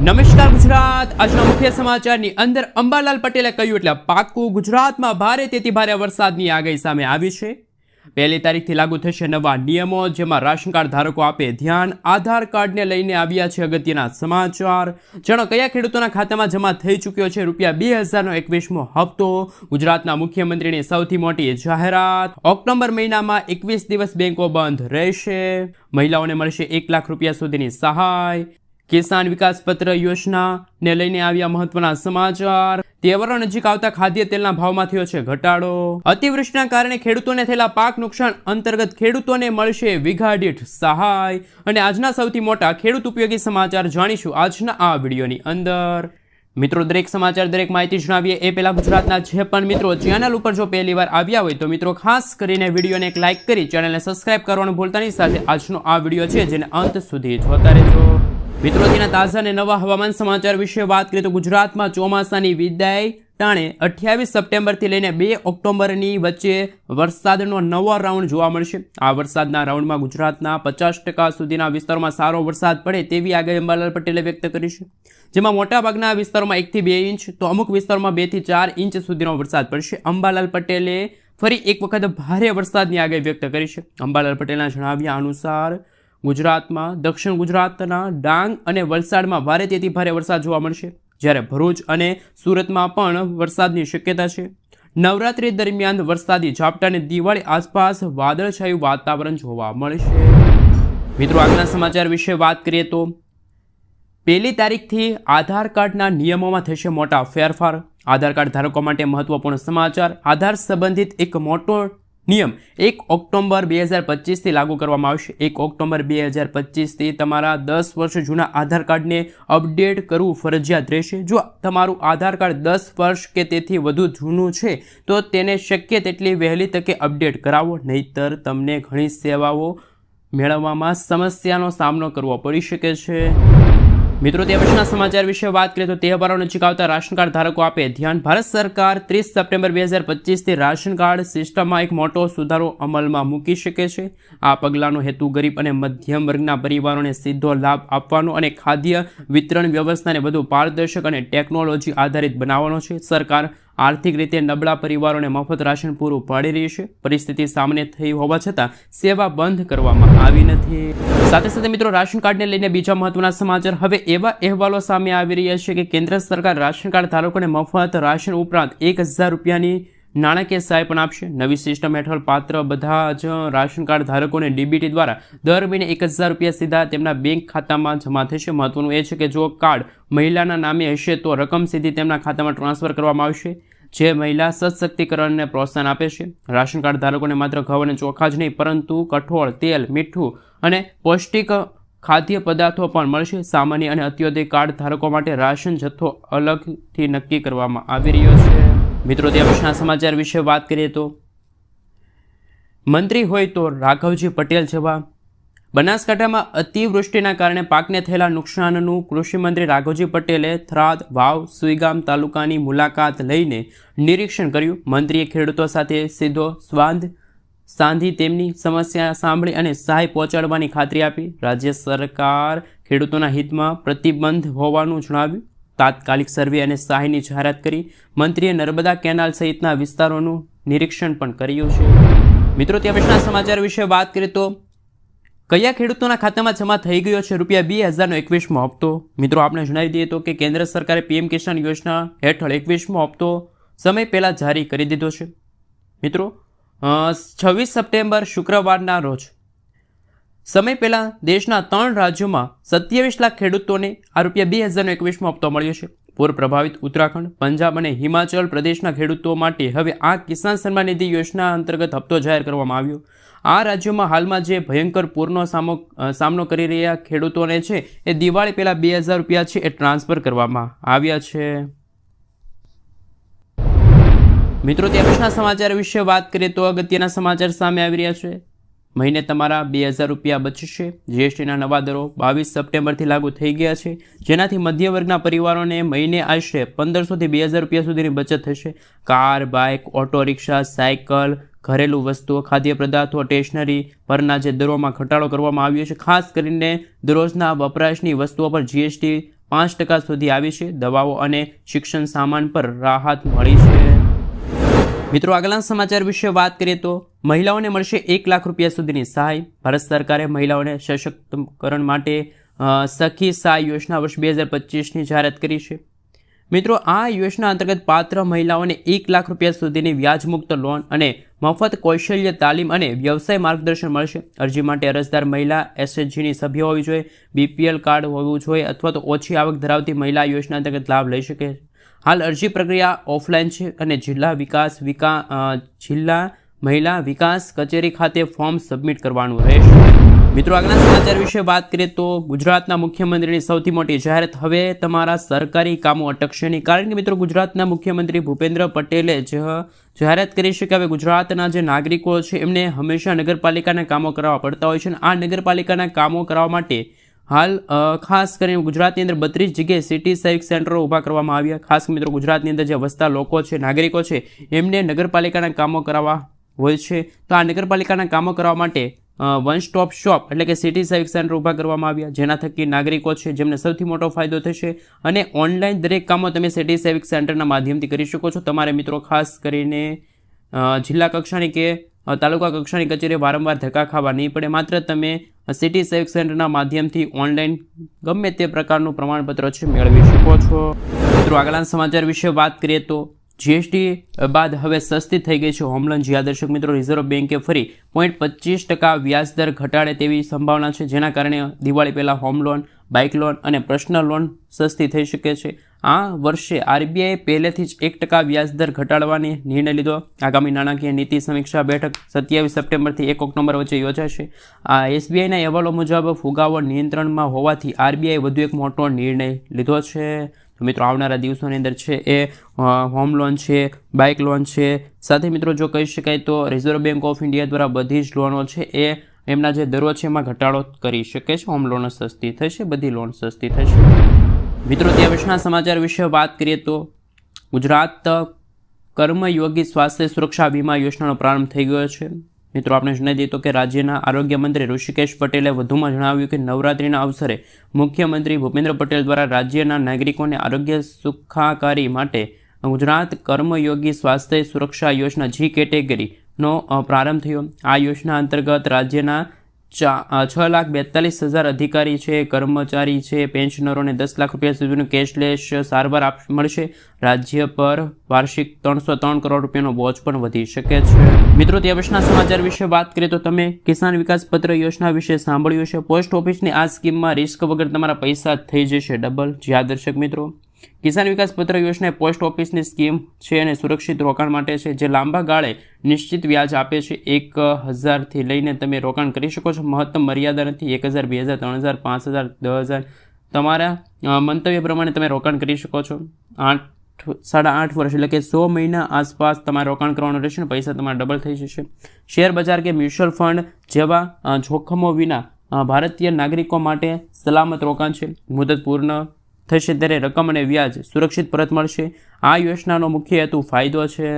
નમસ્કાર ગુજરાત. આજના મુખ્ય સમાચારની અંદર અંબાલાલ પટેલે કહ્યું એટલે પાકું ગુજરાતમાં ભારે તેથી ભારે વરસાદની આગાહી સામે આવી છે. પહેલી તારીખથી લાગુ થશે નવા નિયમો જેમાં રાશન કાર્ડ ધારકો આપે ધ્યાન, આધાર કાર્ડને લઈને આવ્યા છે અગત્યના સમાચાર. જાણો કયા ખેડૂતોના ખાતામાં જમા થઈ ચૂક્યો છે? રૂપિયા બે હજારનો એકવીસમો હપ્તો. ગુજરાતના મુખ્યમંત્રીની સૌથી મોટી જાહેરાત. ઓક્ટોબર મહિનામાં એકવીસ દિવસ બેંકો બંધ રહેશે. મહિલાઓને મળશે એક લાખ રૂપિયા સુધીની સહાય. કિસાન વિકાસ પત્ર યોજનાને લઈને આવ્યા મહત્વના સમાચાર. તહેવારો નજીક આવતા ખાદ્ય તેલના ભાવમાં થયો છે ઘટાડો. અતિવૃષ્ટિના કારણે ખેડૂતોને થયેલા પાક નુકસાન અંતર્ગત ખેડૂતોને મળશે વીઘા દીઠ સહાય. અને આજના સૌથી મોટા ખેડૂત ઉપયોગી સમાચાર જાણીશું આજના આ વિડીયોની અંદર. મિત્રો, દરેક સમાચાર, દરેક માહિતી જણાવીએ એ પહેલાં ગુજરાતના જે પણ મિત્રો ચેનલ ઉપર જો પહેલી વાર આવ્યા હોય તો મિત્રો, ખાસ કરીને વિડીયોને એક લાઇક કરી ચેનલને સબસ્ક્રાઇબ કરવાનું ભૂલતાની સાથે આજનો આ વીડિયો છે જેને અંત સુધી જોતા રહેજો. મિત્રો, તેના તાજા અને નવા હવામાન સમાચાર વિશે વાત કરીએ તો ગુજરાતમાં ચોમાસાની વિદાય ટાણે અઠ્યાવીસ સપ્ટેમ્બરથી લઈને બે ઓક્ટોબરની વચ્ચે વરસાદનો નવો રાઉન્ડ જોવા મળશે. આ વરસાદના રાઉન્ડમાં ગુજરાતના પચાસ ટકા સુધીના વિસ્તારોમાં સારો વરસાદ પડે તેવી આગાહી અંબાલાલ પટેલે વ્યક્ત કરી છે. જેમાં મોટાભાગના વિસ્તારોમાં એકથી બે ઇંચ, તો અમુક વિસ્તારોમાં બેથી ચાર ઇંચ સુધીનો વરસાદ પડશે. અંબાલાલ પટેલે ફરી એક વખત ભારે વરસાદની આગાહી વ્યક્ત કરી છે. અંબાલાલ પટેલના જણાવ્યા અનુસાર ગુજરાતમાં, દક્ષિણ ગુજરાતના ડાંગ અને વલસાડમાં ભારે તેથી ભારે વરસાદ જોવા મળશે. જ્યારે ભરૂચ અને સુરતમાં પણ વરસાદની શક્યતા છે. નવરાત્રી દરમિયાન વરસાદી ઝાપટા અને દિવાળી આસપાસ વાદળછાયું વાતાવરણ જોવા મળશે. મિત્રો, આજના સમાચાર વિશે વાત કરીએ તો, પહેલી તારીખથી આધાર કાર્ડના નિયમોમાં થશે મોટા ફેરફાર. આધાર કાર્ડ ધારકો માટે મહત્વપૂર્ણ સમાચાર. આધાર સંબંધિત એક મોટો નિયમ. એક ઓક્ટોબર બે હજાર પચીસથી લાગુ કરવામાં આવશે. એક ઓક્ટોબર બે હજાર પચીસથી તમારા દસ વર્ષ જૂના આધાર કાર્ડને અપડેટ કરવું ફરજિયાત રહેશે. જો તમારું આધાર કાર્ડ દસ વર્ષ કે તેથી વધુ જૂનું છે, તો તેને શક્ય તેટલી વહેલી તકે અપડેટ કરાવો. નહીતર તમને ઘણી સેવાઓ મેળવવામાં સમસ્યાનો સામનો કરવો પડી શકે છે. મિત્રો, તે પછીના સમાચાર વિશે વાત કરીએ તો તહેવારો નજીક આવતા રાશન કાર્ડ ધારકો આપે ધ્યાન. ભારત સરકાર ત્રીસ સપ્ટેમ્બર બે હજાર પચીસથી રાશન કાર્ડ સિસ્ટમમાં એક મોટો સુધારો અમલમાં મૂકી શકે છે. આ પગલાંનો હેતુ ગરીબ અને મધ્યમ વર્ગના પરિવારોને સીધો લાભ આપવાનો અને ખાદ્ય વિતરણ વ્યવસ્થાને વધુ પારદર્શક અને ટેકનોલોજી આધારિત બનાવવાનો છે. સરકાર આર્થિક રીતે નબળા પરિવારોને મફત રાશન પૂરું પાડી રહી છે. પરિસ્થિતિ સામાન્ય થઈ હોવા છતાં સેવા બંધ કરવામાં આવી નથી. સાથે સાથે મિત્રો, રાશન કાર્ડને લઈને બીજા મહત્વના સમાચાર. હવે એવા અહેવાલો સામે આવી રહ્યા છે કે કેન્દ્ર સરકાર રાશન કાર્ડ ધારકોને મફત રાશન ઉપરાંત એક હજાર રૂપિયાની નાણાકીય સહાય પણ આપશે. નવી સિસ્ટમ હેઠળ પાત્ર બધા જ રાશન કાર્ડ ધારકોને ડીબીટી દ્વારા દર મહિને એક હજાર રૂપિયા સીધા તેમના બેંક ખાતામાં જમા થશે. મહત્વનું એ છે કે જો કાર્ડ મહિલાના નામે હશે તો રકમ સીધી તેમના ખાતામાં ટ્રાન્સફર કરવામાં આવશે. જે મહિલા સશક્તિકરણને પ્રોત્સાહન આપે છે. રાશન કાર્ડ ધારકોને માત્ર ઘઉં અને ચોખા જ નહીં, પરંતુ કઠોળ, તેલ, મીઠું અને પૌષ્ટિક ખાદ્ય પદાર્થો પણ મળશે. સામાન્ય અને અત્યોદય કાર્ડ ધારકો માટે રાશન જથ્થો અલગથી નક્કી કરવામાં આવી રહ્યો છે. મિત્રો પછીના સમાચાર વિશે વાત કરીએ તો મંત્રી હોય તો રાઘવજી પટેલ જેવા બનાસકાંઠામાં અતિવૃષ્ટિના કારણે પાકને થયેલા નુકસાનનું કૃષિમંત્રી રાઘોજી પટેલે થરાદ, વાવ, સુઈગામ તાલુકાની મુલાકાત લઈને નિરીક્ષણ કર્યું. મંત્રીએ ખેડૂતો સાથે સીધો સ્વાંધ સાંધી તેમની સમસ્યા સાંભળી અને સહાય પહોંચાડવાની ખાતરી આપી. રાજ્ય સરકાર ખેડૂતોના હિતમાં પ્રતિબંધ હોવાનું જણાવ્યું. તાત્કાલિક સર્વે અને સહાયની જાહેરાત કરી મંત્રીએ નર્મદા કેનાલ સહિતના વિસ્તારોનું નિરીક્ષણ પણ કર્યું છે. મિત્રો, ત્યાં સમાચાર વિશે વાત કરીએ તો કયા ખેડૂતોના ખાતામાં જમા થઈ ગયો છે રૂપિયા બે હજારનો એકવીસમો હપ્તો? મિત્રો આપણે જણાવી દઈએ તો કે કેન્દ્ર સરકારે પીએમ કિસાન યોજના હેઠળ એકવીસમો હપ્તો સમય પહેલાં જારી કરી દીધો છે. મિત્રો છવ્વીસ સપ્ટેમ્બર શુક્રવારના રોજ સમય પહેલાં દેશના ત્રણ રાજ્યોમાં સત્યાવીસ લાખ ખેડૂતોને આ રૂપિયા બે હજારનો એકવીસમો હપ્તો મળ્યો છે. પૂર પ્રભાવિત ઉત્તરાખંડ, પંજાબ અને હિમાચલ પ્રદેશના ખેડૂતો માટે હવે આ કિસાન સન્માન નિધિ યોજના અંતર્ગત હપ્તો જાહેર કરવામાં આવ્યો. આ રાજ્યોમાં હાલમાં જે ભયંકર પૂરનો સામો સામનો કરી રહ્યા ખેડૂતોને છે, એ દિવાળી પહેલાં બે હજાર રૂપિયા છે એ ટ્રાન્સફર કરવામાં આવ્યા છે. મિત્રો પછીના સમાચાર વિશે વાત કરીએ તો અગત્યના સમાચાર સામે આવી રહ્યા છે. મહિને તમારા બે હજાર રૂપિયા બચશે. જીએસટીના નવા દરો બાવીસ સપ્ટેમ્બરથી લાગુ થઈ ગયા છે. જેનાથી મધ્ય વર્ગના પરિવારોને મહિને આશરે પંદરસોથી બે હજાર રૂપિયા સુધીની બચત થશે. Car, bike, auto, rickshaw, cycle, ઘરેલું વસ્તુઓ, ખાદ્ય પદાર્થો, સ્ટેશનરી પરના જે દરોમાં ઘટાડો કરવામાં આવ્યો છે, ખાસ કરીને દરરોજના વપરાશની વસ્તુઓ પર જીએસટી પાંચ ટકા સુધી આવી છે. દવાઓ અને શિક્ષણ સામાન પર રાહત મળી છે. મિત્રો આગલા સમાચાર વિશે વાત કરીએ તો મહિલાઓને મળશે એક લાખ રૂપિયા સુધીની સહાય. ભારત સરકારે મહિલાઓને સશક્તિકરણ માટે સખી સહાય યોજના વર્ષ બે હજાર પચીસની જાહેરાત કરી છે. મિત્રો, આ યોજના અંતર્ગત પાત્ર મહિલાઓને એક લાખ રૂપિયા સુધીની વ્યાજમુક્ત લોન અને મફત કૌશલ્ય તાલીમ અને વ્યવસાય માર્ગદર્શન મળશે. અરજી માટે અરજદાર મહિલા એસએચજીની સભ્ય હોવી જોઈએ, બીપીએલ કાર્ડ હોવું જોઈએ અથવા તો ઓછી આવક ધરાવતી મહિલા યોજના અંતર્ગત લાભ લઈ શકે. હાલ અરજી પ્રક્રિયા ઓફલાઈન છે અને જિલ્લા વિકાસ વિકા જિલ્લા મહિલા વિકાસ કચેરી ખાતે ફોર્મ સબમિટ કરવાનું રહેશે. મિત્રો આગળના સમાચાર વિશે વાત કરીએ તો ગુજરાતના મુખ્યમંત્રીની સૌથી મોટી જાહેરાત હવે તમારા સરકારી કામો અટકશે નહીં. કારણ કે મિત્રો, ગુજરાતના મુખ્યમંત્રી ભૂપેન્દ્ર પટેલે જ જાહેરાત કરી છે કે હવે ગુજરાતના જે નાગરિકો છે એમને હંમેશા નગરપાલિકાના કામો કરાવવા પડતા હોય છે અને આ નગરપાલિકાના કામો કરાવવા માટે હાલ ખાસ કરીને ગુજરાતની અંદર બત્રીસ જગ્યાએ સિટી સેવિક સેન્ટરો ઊભા કરવામાં આવ્યા. ખાસ મિત્રો, ગુજરાતની અંદર જે વસતા લોકો છે, નાગરિકો છે, એમને નગરપાલિકાના કામો કરાવવા હોય છે. તો આ નગરપાલિકાના કામો કરવા માટે વન સ્ટોપ શોપ એટલે કે સિટી સેવિક સેન્ટર ઊભા કરવામાં આવ્યા. જેના થકી નાગરિકો છે, જેમને સૌથી મોટો ફાયદો થશે અને ઓનલાઈન દરેક કામો તમે સિટી સેવિક સેન્ટરના માધ્યમથી કરી શકો છો. તમારે મિત્રો ખાસ કરીને જિલ્લા કક્ષાની કે તાલુકા કક્ષાની કચેરીએ વારંવાર ધક્કા ખાવા નહીં પડે. માત્ર તમે સિટી સેવિક સેન્ટરના માધ્યમથી ઓનલાઈન ગમે તે પ્રકારનું પ્રમાણપત્ર છે, મેળવી શકો છો. મિત્રો, આગળના સમાચાર વિશે વાત કરીએ તો જીએસટી બાદ હવે સસ્તી થઈ ગઈ છે હોમ લોન. જ્યાં દર્શક મિત્રો, રિઝર્વ બેન્કે ફરી પોઈન્ટ પચીસ ટકા વ્યાજદર ઘટાડે તેવી સંભાવના છે, જેના કારણે દિવાળી પહેલાં હોમ લોન, બાઇક લોન અને પર્સનલ લોન સસ્તી થઈ શકે છે. આ વર્ષે આરબીઆઈ પહેલેથી જ એક ટકા વ્યાજદર ઘટાડવાની નિર્ણય લીધો. આગામી નાણાકીય નીતિ સમીક્ષા બેઠક સત્યાવીસ સપ્ટેમ્બરથી એક ઓક્ટોબર વચ્ચે યોજાશે. આ એસબીઆઈના અહેવાલો મુજબ ફુગાવો નિયંત્રણમાં હોવાથી આરબીઆઈ વધુ એક મોટો નિર્ણય લીધો છે. તો મિત્રો, આવનારા દિવસોની અંદર છે એ હોમ લોન છે બાઇક લોન છે. સાથે મિત્રો, જો કહી શકાય તો રિઝર્વ બેંક ઓફ ઇન્ડિયા દ્વારા બધી જ લોનો છે એ એમના જે દરો છે એમાં ઘટાડો કરી શકે છે. હોમ લોન સસ્તી થશે, બધી લોન સસ્તી થશે. મિત્રો ત્યાં વિશેના સમાચાર વિશે વાત કરીએ તો ગુજરાત કર્મયોગી સ્વાસ્થ્ય સુરક્ષા વીમા યોજનાનો પ્રારંભ થઈ ગયો છે. મિત્રો, આપણે જણાવી દઈએ તો કે રાજ્યના આરોગ્ય મંત્રી ઋષિકેશ પટેલે વધુમાં જણાવ્યું કે નવરાત્રિના અવસરે મુખ્યમંત્રી ભૂપેન્દ્ર પટેલ દ્વારા રાજ્યના નાગરિકોને આરોગ્ય સુખાકારી માટે ગુજરાત કર્મયોગી સ્વાસ્થ્ય સુરક્ષા યોજના જી કેટેગરીનો પ્રારંભ થયો. આ યોજના અંતર્ગત રાજ્યના ચા છ લાખ બેતાલીસ હજાર અધિકારી છે, કર્મચારી છે, પેન્શનરોને દસ લાખ રૂપિયા સુધીનું કેશલેસ સારવાર આપ, મળશે. રાજ્ય પર વાર્ષિક ત્રણસો ત્રણ કરોડ રૂપિયાનો બોજ પણ વધી શકે છે. મિત્રો, તે વર્ષના સમાચાર વિશે વાત કરીએ તો તમે કિસાન વિકાસ પત્ર યોજના વિશે સાંભળ્યું છે પોસ્ટ ઓફિસની આ સ્કીમમાં રિસ્ક વગર તમારા પૈસા થઈ જશે ડબલ. જ્યાં દર્શક મિત્રો, કિસાન વિકાસ પત્ર યોજના પોસ્ટ ઓફિસની સ્કીમ છે અને સુરક્ષિત રોકાણ માટે છે. જે લાંબા ગાળે નિશ્ચિત વ્યાજ આપે છે એક હજારથી લઈને તમે રોકાણ કરી શકો છો. મહત્તમ મર્યાદા નથી, એક હજાર, બે હજાર, ત્રણ હજાર, પાંચ હજાર, દસ હજાર. તમારા મંતવ્ય પ્રમાણે તમે રોકાણ કરી શકો છો. આઠ, સાડા આઠ વર્ષ એટલે કે સો મહિના આસપાસ તમારે રોકાણ કરવાનું રહેશે ને પૈસા તમારા ડબલ થઈ જશે. શેર બજાર કે મ્યુચ્યુઅલ ફંડ જેવા જોખમો વિના ભારતીય નાગરિકો માટે સલામત રોકાણ છે. મુદત પૂર્ણ થશે ત્યારે રકમ અને વ્યાજ સુરક્ષિત પરત મળશે. આ યોજનાનો મુખ્ય હેતુ ફાયદો છે.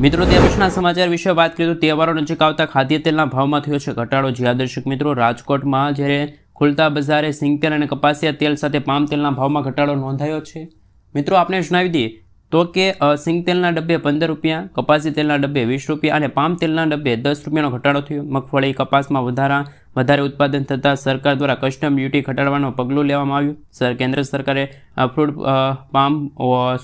મિત્રો, તે વર્ષના સમાચાર વિશે વાત કરીએ તો તહેવારો નજીક આવતા ખાદ્ય તેલના ભાવમાં થયો છે ઘટાડો. જ્યાં દર્શક મિત્રો, રાજકોટમાં જ્યારે ખુલતા બજારે સિંગતેલ અને કપાસિયા તેલ સાથે પામ તેલના ભાવમાં ઘટાડો નોંધાયો છે. મિત્રો આપણે જણાવી દઈએ તો કે સિંગ સિંગતેલના ડબ્બે પંદર રૂપિયા, કપાસી તેલના ડબ્બે વીસ રૂપિયા અને પામ તેલના ડબ્બે દસ રૂપિયાનો ઘટાડો થયો. મગફળી કપાસમાં વધારા, વધારે ઉત્પાદન થતાં સરકાર દ્વારા કસ્ટમ ડ્યુટી ઘટાડવાનું પગલું લેવામાં આવ્યું. સર, કેન્દ્ર સરકારે ફ્રૂટ પામ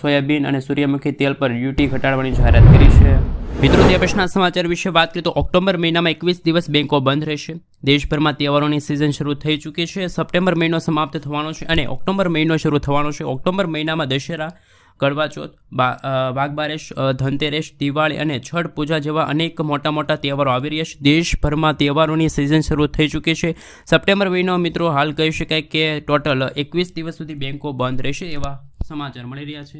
સોયાબીન અને સૂર્યમુખી તેલ પર ડ્યુટી ઘટાડવાની જાહેરાત કરી છે. મિત્રો, તે સમાચાર વિશે વાત કરીએ તો ઓક્ટોબર મહિનામાં એકવીસ દિવસ બેંકો બંધ રહેશે. દેશભરમાં તહેવારોની સિઝન શરૂ થઈ ચૂકી છે. સપ્ટેમ્બર મહિનો સમાપ્ત થવાનો છે અને ઓક્ટોબર મહિનો શરૂ થવાનો છે. ઓક્ટોબર મહિનામાં દશેરા કરવા ચોથ બા વાઘબારેશ ધનતેરેશ દિવાળી અને છઠ પૂજા જેવા અનેક મોટા મોટા તહેવારો આવી રહ્યા છે. દેશભરમાં તહેવારોની સિઝન શરૂ થઈ ચૂકી છે. સપ્ટેમ્બર મહિનો મિત્રો, હાલ કહી શકાય કે ટોટલ એકવીસ દિવસ સુધી બેંકો બંધ રહેશે એવા સમાચાર મળી રહ્યા છે.